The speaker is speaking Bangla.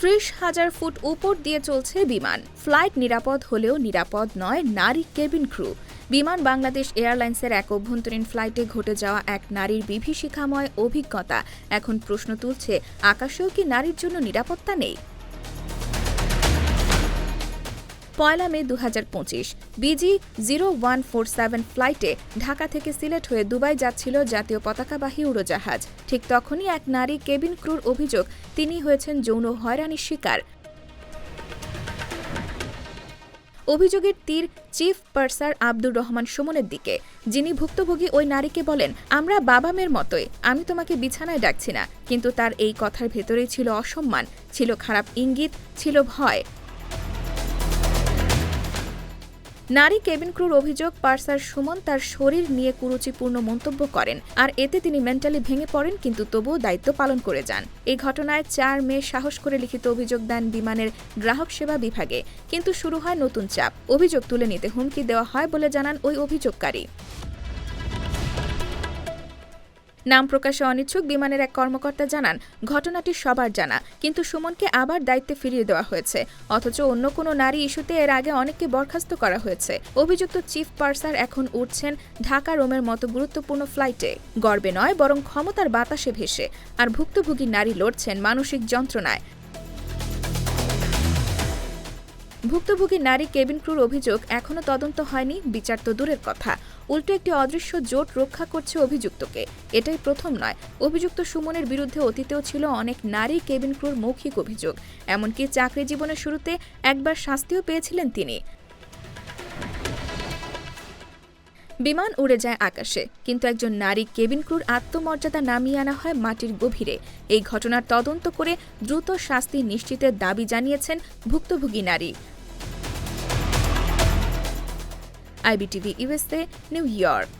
ত্রিশ হাজার ফুট উপর দিয়ে চলছে বিমান। ফ্লাইট নিরাপদ হলেও নিরাপদ নয়, নারী কেবিন ক্রু। বিমান বাংলাদেশ এয়ারলাইন্সের এক অভ্যন্তরীণ ফ্লাইটে ঘটে যাওয়া এক নারীর বিভীষিকাময় অভিজ্ঞতা। এখন প্রশ্ন তুলছে, আকাশেও কি নারীর জন্য নিরাপত্তা নেই? পয়লা মে দু হাজার পঁচিশ, BG zero one four seven ফ্লাইটে ঢাকা থেকে সিলেট হয়ে দুবাই যাচ্ছিল জাতীয় পতাকাবাহী উড়োজাহাজ। ঠিক তখনই এক নারী কেবিন ক্রুর অভিযোগ, তিনি হয়েছেন যৌন হয়রানির শিকার। অভিযোগের তীর চিফ পার্সার আব্দুর রহমান সুমনের দিকে। যিনি ভুক্তভোগী, ওই নারীকে বলেন, আমরা বাবা মেয়ের মতোই, আমি তোমাকে বিছানায় ডাকছি না। কিন্তু তার এই কথার ভেতরেই ছিল অসম্মান, ছিল খারাপ ইঙ্গিত, ছিল ভয়। নারী কেবিন ক্রুর অভিযোগ, পার্সার সুমন তার শরীর নিয়ে কুরুচিপূর্ণ মন্তব্য করেন, আর এতে তিনি মেন্টালি ভেঙে পড়েন, কিন্তু তবুও দায়িত্ব পালন করে যান। এই ঘটনায় চার মেয়ে সাহস করে লিখিত অভিযোগ দেন বিমানের গ্রাহক সেবা বিভাগে, কিন্তু শুরু হয় নতুন চাপ। অভিযোগ তুলে নিতে হুমকি দেওয়া হয় বলে জানান ওই অভিযোগকারী। নাম প্রকাশে অনিচ্ছুক বিমানের এক কর্মকর্তা জানান, ঘটনাটি সবার জানা, কিন্তু সুমনকে আবার দায়িত্বে ফিরিয়ে দেওয়া হয়েছে। অথচ অন্য কোনো নারী ইস্যুতে এর আগে অনেককে বরখাস্ত করা হয়েছে। অভিযুক্ত চিফ পার্সার এখন উঠছেন ঢাকা রোমের মতো গুরুত্বপূর্ণ ফ্লাইটে। গর্বে নয়, বরং ক্ষমতার বাতাসে ভেসে। আর ভুক্তভোগী নারী লড়ছেন মানসিক যন্ত্রণায়। ভুক্তভোগী নারী কেবিন ক্রুর অভিযোগ এখনও তদন্ত হয়নি, বিচার তো দূরের কথা। উল্টো একটি অদৃশ্য জোট রক্ষা করছে অভিযুক্তকে। এটাই প্রথম নয়। অভিযুক্ত সুমনের বিরুদ্ধে অতীতেও ছিল অনেক নারী কেবিন ক্রুর মৌখিক অভিযোগ। এমনকি চাকরি জীবনের শুরুতে একবার শাস্তিও পেয়েছিলেন তিনি। বিমান উড়ে যায় আকাশে, কিন্তু একজন নারী কেবিন ক্রুর আত্মমর্যাদা নামিয়ে আনা হয় মাটির গভীরে। এই ঘটনার তদন্ত করে দ্রুত শাস্তি নিশ্চিতের দাবি জানিয়েছেন ভুক্তভোগী নারী। IBTV USA New York.